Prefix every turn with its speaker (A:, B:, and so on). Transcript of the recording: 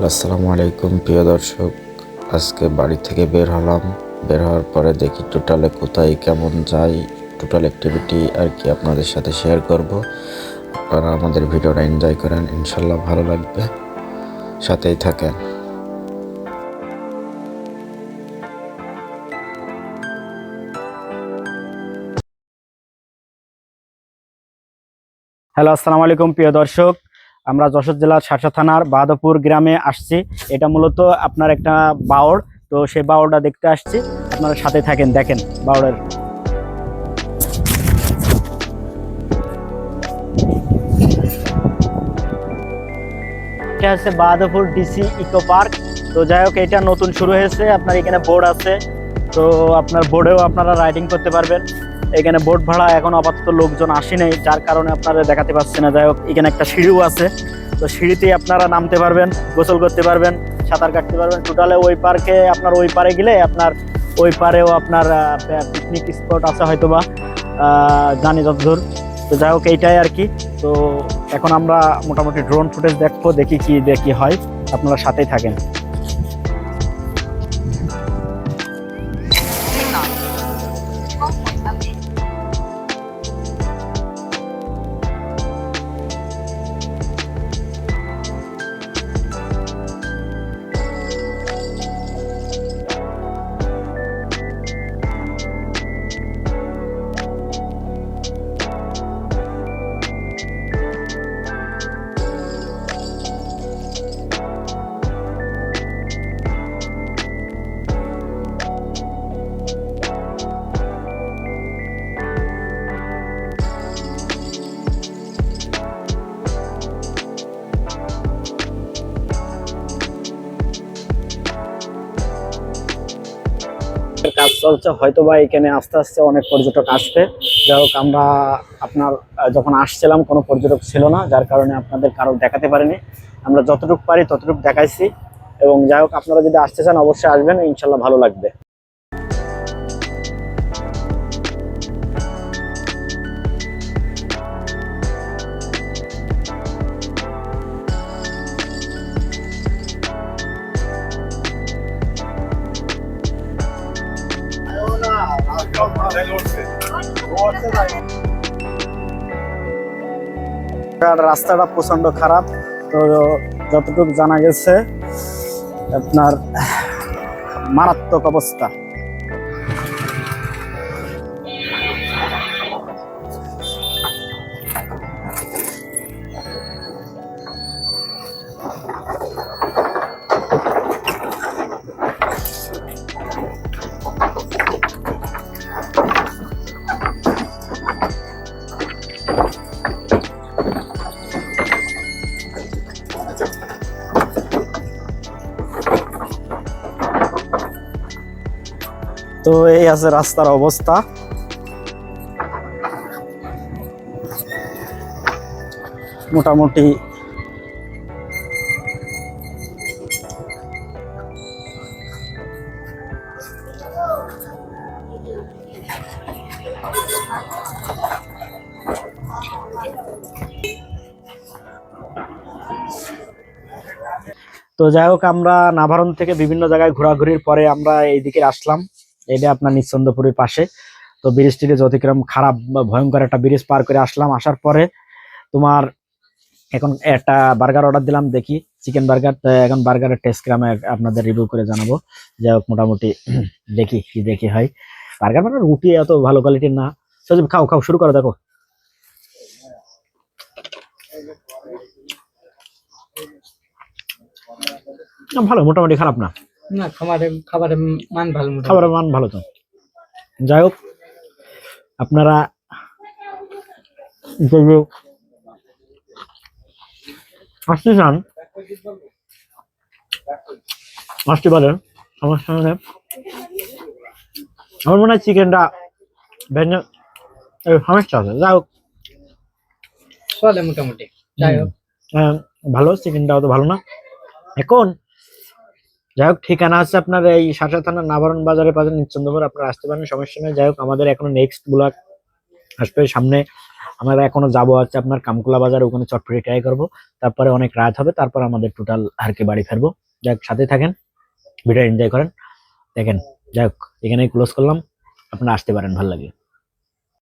A: আসসালামু আলাইকুম, প্রিয় দর্শক। আজকে বাড়ি থেকে বের হলাম। বের হওয়ার পরে দেখি টোটালে কোথায়, কেমন যাই, টোটাল অ্যাক্টিভিটি আর কি আপনাদের সাথে শেয়ার করব। আপনারা আমাদের ভিডিওটা এনজয় করেন, ইনশাল্লাহ ভালো লাগবে। সাথেই থাকেন।
B: হ্যালো, আসসালামু আলাইকুম, প্রিয় দর্শক। আমরা যশোর জেলার শাসা থানার বাহাদপুর গ্রামে আসছি। এটা মূলত আপনার একটা বাওড় তো সেই বাওড়টা দেখতে আসছি। আপনারা সাথে থাকেন, দেখেন বাওড়ের হচ্ছে বাহাদপুর ডিসি ইকো পার্ক। তো যাই হোক, এটা নতুন শুরু হয়েছে। আপনার এখানে বোর্ড আছে। তো আপনার বোর্ডেও আপনারা রাইডিং করতে পারবেন। এখানে বোট ভাড়া এখন আপাতত লোকজন আসে নেই যার কারণে আপনারা দেখাতে পাচ্ছি না। যাই হোক এখানে একটা সিঁড়িও আছে। তো সিঁড়িতেই আপনারা নামতে পারবেন গোসল করতে পারবেন সাঁতার কাটতে পারবেন। টোটালে ওই পার্কে আপনার ওই পারে গেলে আপনার ওই পারেও আপনার পিকনিক স্পট আছে হয়তোবা। আহ, জানি যতদূর। তো যাই হোক এইটাই আর কি। তো এখন আমরা মোটামুটি ড্রোন ফুটেজ দেখব দেখি কি দেখি হয়। আপনারা সাথেই থাকেন। কাজ চলছে হয়তো বা এখানে আস্তে আস্তে অনেক পর্যটক আসবে। যাই হোক, আমরা আপনার যখন আসছিলাম, কোনো পর্যটক ছিল না, যার কারণে আপনাদের কারও দেখাতে পারিনি। আমরা যতটুকু পারি ততটুকু দেখাইছি। এবং যাই হোক, আপনারা যদি আসতে চান, অবশ্যই আসবেন, ইনশাল্লাহ ভালো লাগবে। রাস্তাটা প্রচণ্ড খারাপ। তো যতটুকু জানা গেছে আপনার মারাত্মক অবস্থা। তো এই আছে রাস্তার অবস্থা। মোটামুটি তো যাই হোক, আমরা নাভারণ থেকে বিভিন্ন জায়গায় ঘোরাঘুরির পরে আমরা এইদিকে আসলাম। এটা আপনার নিঃসন্দপুরের পাশে। তো ব্রিজটি যে অতিক্রম খারাপ বা ভয়ঙ্কর একটা ব্রিজ পার করে আসলাম, আসার পরে তোমার এখন একটা বার্গার অর্ডার দিলাম, দেখি চিকেন বার্গার। এখন বার্গারের টেস্ট করে আমি আপনাদের রিভিউ করে জানাব। যাই হোক, মোটামুটি দেখি কি দেখি হয়। বার্গার মানে রুটি এত ভালো কোয়ালিটির না। সজীব, খাও খাও, শুরু করো, দেখো। ভালো, মোটামুটি খারাপ না।
C: না খাবারের খাবারের মান ভালো
B: খাবারের মান ভালো তো। যাই হোক আপনারা আসতে চান আসতে পারেন। সমস্যা নেই আমার মনে হয় চিকেনটা ভেজে সমস্যা আছে যাই হোক।
C: চলে মোটামুটি। যাই হোক।
B: আহ, ভালো চিকেনটা অত ভালো না। এখন যাই হোক ঠিকানা আছে আপনার এই শাসা থানার নাবারণ বাজারে পাবেন নিশ্চন্দপুর। আপনারা আসতে পারেন, সমস্যা নেই। যাই হোক আমাদের এখনও নেক্সট ব্লগ আসবে সামনে। আমরা এখনও যাব হচ্ছে আপনার কামকুলা বাজার, ওখানে চটপটি ট্রাই করব। তারপরে অনেক রাত হবে, তারপর আমাদের টোটাল আর কি বাড়ি ফিরবো। যাক সাথে থাকেন, ভিডিও এনজয় করেন। দেখেন যাই হোক এখানেই ক্লোজ করলাম। আপনারা আসতে পারেন, ভালো লাগে